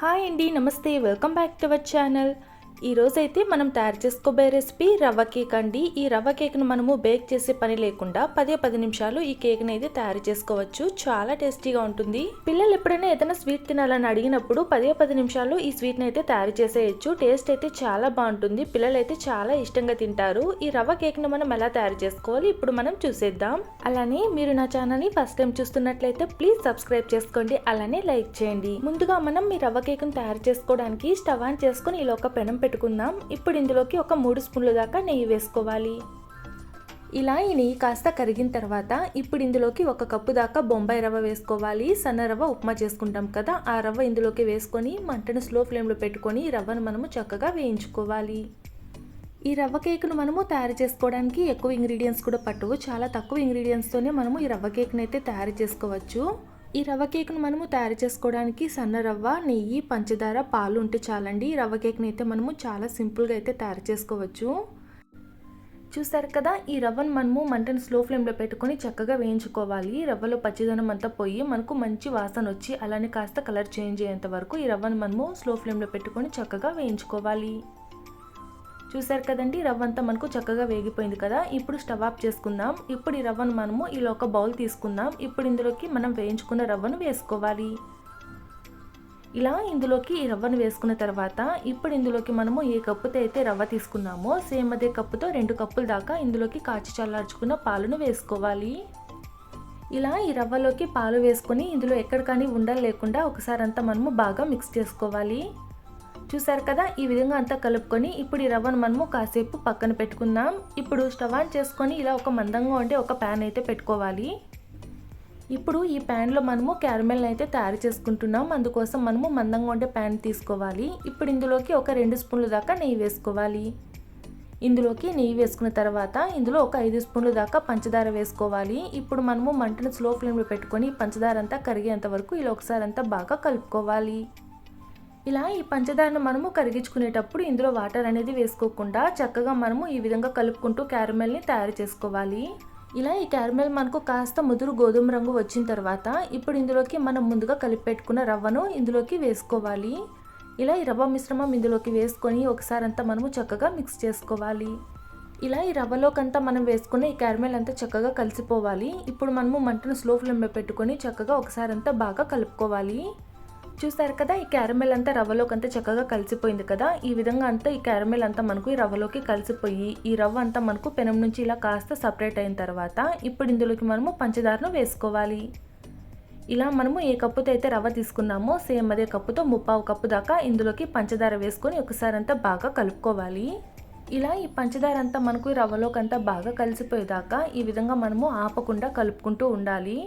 Hi అండి namaste welcome back to our channel ఈరోజైతే మనం తయారు చేసుకోబోయే రెసిపీ రవ్వ కేక్ అండి. ఈ రవ్వ కేక్ను మనము బేక్ చేసే పని లేకుండా పదే పది నిమిషాలు ఈ కేక్ని అయితే తయారు చేసుకోవచ్చు. చాలా టేస్టీగా ఉంటుంది. పిల్లలు ఎప్పుడైనా ఏదైనా స్వీట్ తినాలని అడిగినప్పుడు పదే పది నిమిషాలు ఈ స్వీట్ని అయితే తయారు చేసేయచ్చు. టేస్ట్ అయితే చాలా బాగుంటుంది. పిల్లలు అయితే చాలా ఇష్టంగా తింటారు. ఈ రవ్వ కేక్ను మనం ఎలా తయారు చేసుకోవాలి ఇప్పుడు మనం చూసేద్దాం. అలానే మీరు నా ఛానల్ని ఫస్ట్ టైం చూస్తున్నట్లయితే ప్లీజ్ సబ్స్క్రైబ్ చేసుకోండి. అలానే లైక్ చేయండి. ముందుగా మనం ఈ రవ్వ కేక్ను తయారు చేసుకోవడానికి స్టవ్ ఆన్ చేసుకొని ఇలా ఒక పెనం పెట్టుకుందాం. ఇప్పుడు ఇందులోకి ఒక మూడు స్పూన్ల దాకా నెయ్యి వేసుకోవాలి. ఇలా ఈ నెయ్యి కాస్త కరిగిన తర్వాత ఇప్పుడు ఇందులోకి ఒక కప్పు దాకా బొంబాయి రవ్వ వేసుకోవాలి. సన్న రవ్వ ఉప్మా చేసుకుంటాం కదా ఆ రవ్వ ఇందులోకి వేసుకొని మంటను స్లో ఫ్లేమ్లో పెట్టుకొని రవ్వను మనము చక్కగా వేయించుకోవాలి. ఈ రవ్వ కేక్ను మనము తయారు చేసుకోవడానికి ఎక్కువ ఇంగ్రీడియంట్స్ కూడా పట్టవు. చాలా తక్కువ ఇంగ్రీడియంట్స్తోనే మనము ఈ రవ్వ కేక్ని అయితే తయారు చేసుకోవచ్చు. ఈ రవ్వ కేక్ను మనము తయారు చేసుకోవడానికి సన్న రవ్వ నెయ్యి పంచదార పాలు ఉంటే చాలండి. ఈ రవ్వ కేక్ని అయితే మనము చాలా సింపుల్గా అయితే తయారు చేసుకోవచ్చు. చూసారు కదా ఈ రవ్వను మనము మంటను స్లో ఫ్లేమ్లో పెట్టుకొని చక్కగా వేయించుకోవాలి. రవ్వలో పచ్చిదనం అంతా పోయి మనకు మంచి వాసన వచ్చి అలానే కాస్త కలర్ చేంజ్ అయ్యేంత వరకు ఈ రవ్వను మనము స్లో ఫ్లేమ్లో పెట్టుకొని చక్కగా వేయించుకోవాలి. చూసారు కదండి రవ్వ అంతా మనకు చక్కగా వేగిపోయింది కదా. ఇప్పుడు స్టవ్ ఆఫ్ చేసుకుందాం. ఇప్పుడు ఈ రవ్వను మనము ఇలా ఒక బౌల్ తీసుకుందాం. ఇప్పుడు ఇందులోకి మనం వేయించుకున్న రవ్వను వేసుకోవాలి. ఇలా ఇందులోకి ఈ రవ్వను వేసుకున్న తర్వాత ఇప్పుడు ఇందులోకి మనము ఏ కప్పుతో అయితే రవ్వ తీసుకున్నామో సేమ్ అదే కప్పుతో రెండు కప్పుల దాకా ఇందులోకి కాచి చల్లార్చుకున్న పాలను వేసుకోవాలి. ఇలా ఈ రవ్వలోకి పాలు వేసుకొని ఇందులో ఎక్కడ కానీ ఉండలు లేకుండా ఒకసారి అంతా మనము బాగా మిక్స్ చేసుకోవాలి. చూసారు కదా ఈ విధంగా అంతా కలుపుకొని ఇప్పుడు ఈ రవ్వను మనము కాసేపు పక్కన పెట్టుకుందాం. ఇప్పుడు స్టవ్ ఆన్ చేసుకొని ఇలా ఒక మందంగా ఉండే ఒక ప్యాన్ అయితే పెట్టుకోవాలి. ఇప్పుడు ఈ ప్యాన్లో మనము క్యారమెల్ని అయితే తయారు చేసుకుంటున్నాం. అందుకోసం మనము మందంగా ఉండే ప్యాన్ తీసుకోవాలి. ఇప్పుడు ఇందులోకి ఒక రెండు స్పూన్ల దాకా నెయ్యి వేసుకోవాలి. ఇందులోకి నెయ్యి వేసుకున్న తర్వాత ఇందులో ఒక ఐదు స్పూన్ల దాకా పంచదార వేసుకోవాలి. ఇప్పుడు మనము మంటను స్లో ఫ్లేమ్లో పెట్టుకొని పంచదార అంతా కరిగేంత వరకు ఇలా ఒకసారి అంతా బాగా కలుపుకోవాలి. ఇలా ఈ పంచదారను మనము కరిగించుకునేటప్పుడు ఇందులో వాటర్ అనేది వేసుకోకుండా చక్కగా మనము ఈ విధంగా కలుపుకుంటూ క్యారమెల్ని తయారు చేసుకోవాలి. ఇలా ఈ క్యారమెల్ మనకు కాస్త ముదురు గోధుమ రంగు వచ్చిన తర్వాత ఇప్పుడు ఇందులోకి మనం ముందుగా కలిపి పెట్టుకున్న రవ్వను ఇందులోకి వేసుకోవాలి. ఇలా ఈ రవ్వ మిశ్రమం ఇందులోకి వేసుకొని ఒకసారి అంతా మనము చక్కగా మిక్స్ చేసుకోవాలి. ఇలా ఈ రవ్వలోకంతా మనం వేసుకున్న ఈ క్యారమెల్ అంతా చక్కగా కలిసిపోవాలి. ఇప్పుడు మనము మంటను స్లో ఫ్లేమ్లో పెట్టుకొని చక్కగా ఒకసారి అంతా బాగా కలుపుకోవాలి. చూస్తారు కదా ఈ క్యారమెల్ అంతా రవ్వలోకి అంతా చక్కగా కలిసిపోయింది కదా. ఈ విధంగా అంతా ఈ క్యారమెల్ అంతా మనకు ఈ రవ్వలోకి కలిసిపోయి ఈ రవ్వ అంతా మనకు పెనం నుంచి ఇలా కాస్త సపరేట్ అయిన తర్వాత ఇప్పుడు ఇందులోకి మనము పంచదారను వేసుకోవాలి. ఇలా మనము ఏ కప్పుతో అయితే రవ్వ తీసుకున్నామో సేమ్ అదే కప్పుతో ముప్పావు కప్పు దాకా ఇందులోకి పంచదార వేసుకొని ఒకసారి అంతా బాగా కలుపుకోవాలి. ఇలా ఈ పంచదార అంతా మనకు ఈ రవ్వలోకి అంతా బాగా కలిసిపోయేదాకా ఈ విధంగా మనము ఆపకుండా కలుపుకుంటూ ఉండాలి.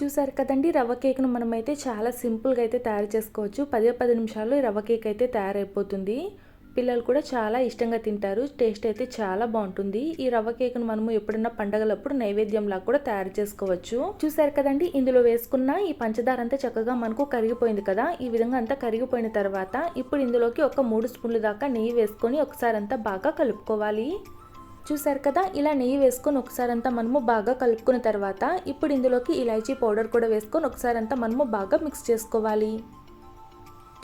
చూసారు కదండి రవ్వ కేక్ను మనమైతే చాలా సింపుల్గా అయితే తయారు చేసుకోవచ్చు. పదే పది నిమిషాల్లో ఈ రవ్వ కేక్ అయితే తయారైపోతుంది. పిల్లలు కూడా చాలా ఇష్టంగా తింటారు. టేస్ట్ అయితే చాలా బాగుంటుంది. ఈ రవ్వ కేక్ను మనము ఎప్పుడన్నా పండగలప్పుడు నైవేద్యంలా కూడా తయారు చేసుకోవచ్చు. చూసారు కదండి ఇందులో వేసుకున్న ఈ పంచదార అంతా చక్కగా మనకు కరిగిపోయింది కదా. ఈ విధంగా అంతా కరిగిపోయిన తర్వాత ఇప్పుడు ఇందులోకి ఒక మూడు స్పూన్లు దాకా నెయ్యి వేసుకొని ఒకసారి అంతా బాగా కలుపుకోవాలి. చూసారు కదా ఇలా నెయ్యి వేసుకొని ఒకసారి అంతా మనము బాగా కలుపుకున్న తర్వాత ఇప్పుడు ఇందులోకి ఇలాచీ పౌడర్ కూడా వేసుకొని ఒకసారి అంతా మనము బాగా మిక్స్ చేసుకోవాలి.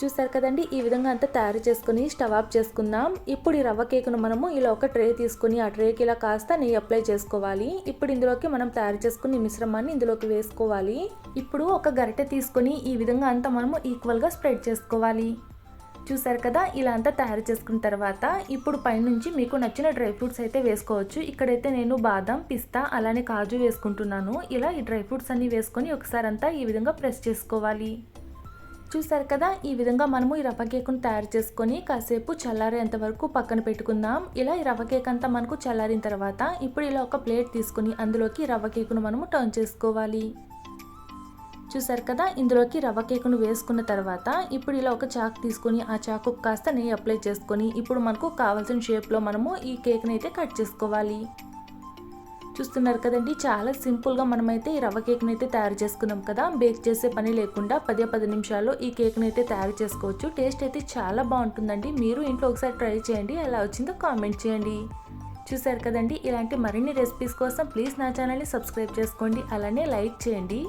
చూసారు కదండి ఈ విధంగా అంతా తయారు చేసుకుని స్టవ్ ఆఫ్ చేసుకుందాం. ఇప్పుడు ఈ రవ్వ కేకును మనము ఇలా ఒక ట్రే తీసుకుని ఆ ట్రేకి ఇలా కాస్త నెయ్యి అప్లై చేసుకోవాలి. ఇప్పుడు ఇందులోకి మనం తయారు చేసుకుని మిశ్రమాన్ని ఇందులోకి వేసుకోవాలి. ఇప్పుడు ఒక గరిటె తీసుకొని ఈ విధంగా అంతా మనము ఈక్వల్గా స్ప్రెడ్ చేసుకోవాలి. చూసారు కదా ఇలా అంతా తయారు చేసుకున్న తర్వాత ఇప్పుడు పైనుంచి మీకు నచ్చిన డ్రై ఫ్రూట్స్ అయితే వేసుకోవచ్చు. ఇక్కడైతే నేను బాదం పిస్తా అలానే కాజు వేసుకుంటున్నాను. ఇలా ఈ డ్రై ఫ్రూట్స్ అన్ని వేసుకొని ఒకసారి అంతా ఈ విధంగా ప్రెస్ చేసుకోవాలి. చూసారు కదా ఈ విధంగా మనము ఈ రవ్వ కేకును తయారు చేసుకొని కాసేపు చల్లారేంత వరకు పక్కన పెట్టుకుందాం. ఇలా ఈ రవ్వ కేక్ అంతా మనకు చల్లారిన తర్వాత ఇప్పుడు ఇలా ఒక ప్లేట్ తీసుకుని అందులోకి రవ్వ కేకును మనము టర్న్ చేసుకోవాలి. చూసారు కదా ఇందులోకి రవ్వ కేకును వేసుకున్న తర్వాత ఇప్పుడు ఇలా ఒక చాకు తీసుకొని ఆ చాకు కాస్త నెయ్యి అప్లై చేసుకొని ఇప్పుడు మనకు కావాల్సిన షేప్లో మనము ఈ కేక్ని అయితే కట్ చేసుకోవాలి. చూస్తున్నారు కదండి చాలా సింపుల్గా మనమైతే ఈ రవ్వ కేక్ని అయితే తయారు చేసుకున్నాం కదా బేక్ చేసే పని లేకుండా పదే పది నిమిషాల్లో ఈ కేక్ని అయితే తయారు చేసుకోవచ్చు. టేస్ట్ అయితే చాలా బాగుంటుందండి మీరు ఇంట్లో ఒకసారి ట్రై చేయండి ఎలా వచ్చిందో కామెంట్ చేయండి. చూసారు కదండి ఇలాంటి మరిన్ని రెసిపీస్ కోసం ప్లీజ్ నా ఛానల్ని సబ్స్క్రైబ్ చేసుకోండి అలానే లైక్ చేయండి.